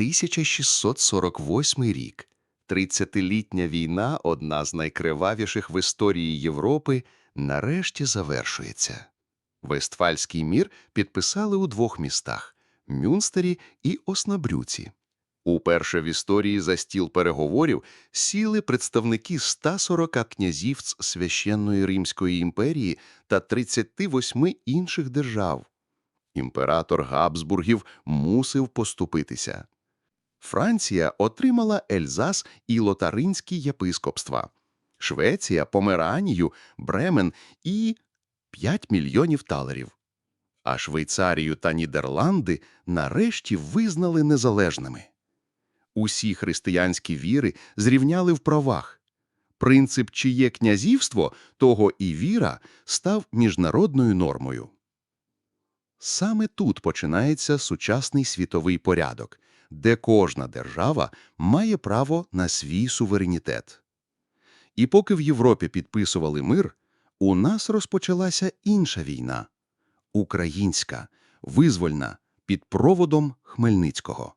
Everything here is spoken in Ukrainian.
1648 рік. Тридцятилітня війна, одна з найкривавіших в історії Європи, нарешті завершується. Вестфальський мір підписали у двох містах – Мюнстері і Оснабрюці. Уперше в історії за стіл переговорів сіли представники 140 князівць Священної Римської імперії та 38 інших держав. Імператор Габсбургів мусив поступитися. Франція отримала Ельзас і Лотаринські єпископства, Швеція – Померанію, Бремен і 5 мільйонів талерів. А Швейцарію та Нідерланди нарешті визнали незалежними. Усі християнські віри зрівняли в правах. Принцип «чиє князівство, того і віра» став міжнародною нормою. Саме тут починається сучасний світовий порядок, де кожна держава має право на свій суверенітет. І поки в Європі підписували мир, у нас розпочалася інша війна – українська, визвольна, під проводом Хмельницького.